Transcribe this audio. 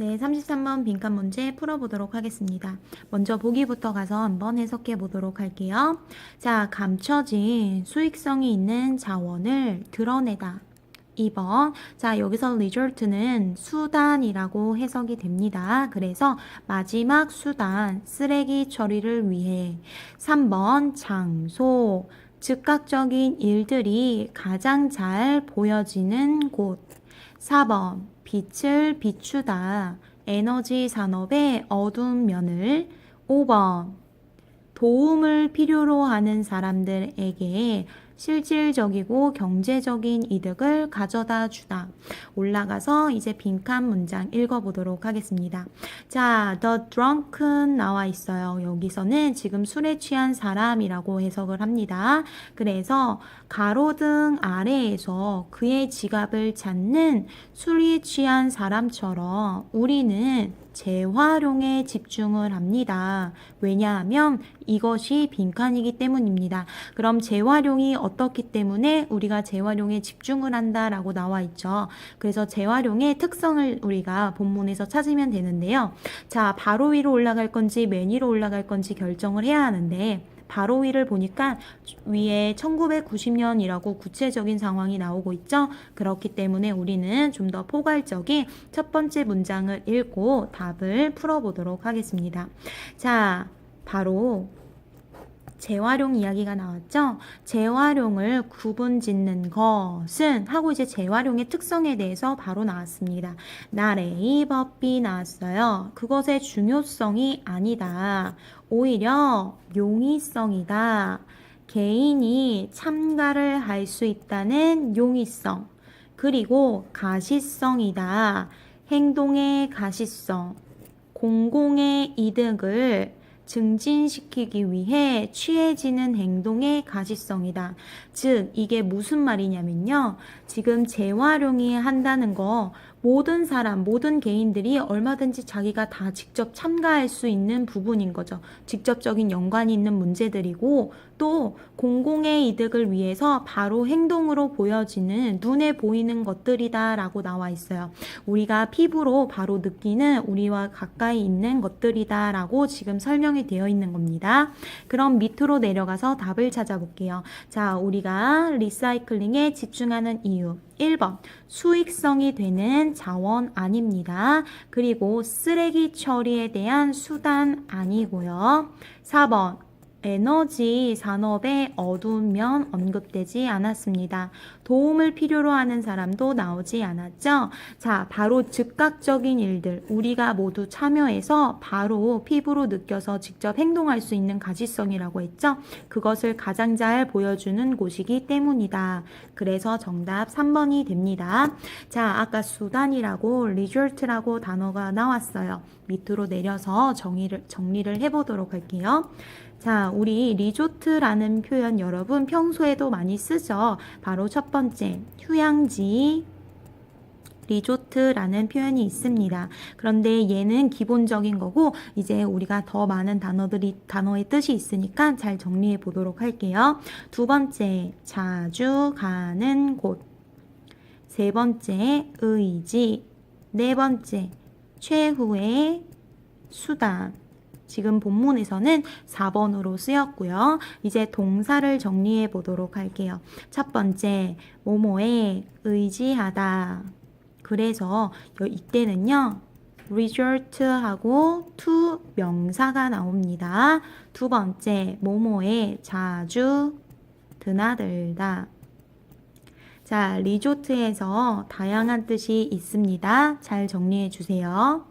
네, 33번 빈칸 문제 풀어보도록 하겠습니다. 먼저 보기부터 가서 한번 해석해 보도록 할게요. 자, 감춰진 수익성이 있는 자원을 드러내다. 2번. 자, 여기서 result는 수단이라고 해석이 됩니다. 그래서 마지막 수단, 쓰레기 처리를 위해. 3번. 장소. 즉각적인 일들이 가장 잘 보여지는 곳. 4번. 빛을 비추다. 에너지 산업의 어두운 면을. 5번. 도움을 필요로 하는 사람들에게 실질적이고 경제적인 이득을 가져다 주다. 올라가서 이제 빈칸 문장 읽어보도록 하겠습니다. 자, the drunken 나와 있어요. 여기서는 지금 술에 취한 사람이라고 해석을 합니다. 그래서 가로등 아래에서 그의 지갑을 찾는 술이 취한 사람처럼 우리는 재활용에 집중을 합니다. 왜냐하면 이것이 빈칸이기 때문입니다. 그럼 재활용이 어떻기 때문에 우리가 재활용에 집중을 한다라고 나와 있죠. 그래서 재활용의 특성을 우리가 본문에서 찾으면 되는데요. 자, 바로 위로 올라갈 건지 맨 위로 올라갈 건지 결정을 해야 하는데 바로 위를 보니까 위에 1990년이라고 구체적인 상황이 나오고 있죠. 그렇기 때문에 우리는 좀 더 포괄적인 첫 번째 문장을 읽고 답을 풀어보도록 하겠습니다. 자, 바로 재활용 이야기가 나왔죠. 재활용을 구분 짓는 것은 하고 이제 재활용의 특성에 대해서 바로 나왔습니다. 나레이 법비 나왔어요. 그것의 중요성이 아니다. 오히려 용이성이다. 개인이 참가를 할 수 있다는 용이성. 그리고 가시성이다. 행동의 가시성. 공공의 이득을 증진시키기 위해 취해지는 행동의 가시성이다. 즉, 이게 무슨 말이냐면요. 지금 재활용이 한다는 거 모든 사람, 모든 개인들이 얼마든지 자기가 다 직접 참가할 수 있는 부분인 거죠. 직접적인 연관이 있는 문제들이고 또 공공의 이득을 위해서 바로 행동으로 보여지는 눈에 보이는 것들이다라고 나와 있어요. 우리가 피부로 바로 느끼는 우리와 가까이 있는 것들이다라고 지금 설명이 되어 있는 겁니다. 그럼 밑으로 내려가서 답을 찾아볼게요. 자, 우리가 리사이클링에 집중하는 이유. 1번. 수익성이 되는 자원 아닙니다. 그리고 쓰레기 처리에 대한 수단 아니고요. 4번. 에너지 산업의 어두운 면 언급되지 않았습니다. 도움을 필요로 하는 사람도 나오지 않았죠? 자, 바로 즉각적인 일들, 우리가 모두 참여해서 바로 피부로 느껴서 직접 행동할 수 있는 가시성이라고 했죠? 그것을 가장 잘 보여주는 곳이기 때문이다. 그래서 정답 3번이 됩니다. 자, 아까 수단이라고 리졸트라고 단어가 나왔어요. 밑으로 내려서 정의를, 정리를 해보도록 할게요. 자, 우리 리조트라는 표현 여러분 평소에도 많이 쓰죠. 바로 첫 번째, 휴양지. 리조트라는 표현이 있습니다. 그런데 얘는 기본적인 거고 이제 우리가 더 많은 단어들이 단어의 뜻이 있으니까 잘 정리해 보도록 할게요. 두 번째, 자주 가는 곳. 세 번째, 의지. 네 번째, 최후의 수단. 지금 본문에서는 4번으로 쓰였고요. 이제 동사를 정리해 보도록 할게요. 첫 번째, 뭐뭐에 의지하다. 그래서 여- 이때는요. resort하고 to 명사가 나옵니다. 두 번째, 뭐뭐에 자주 드나들다. 자, 리조트에서 다양한 뜻이 있습니다. 잘 정리해 주세요.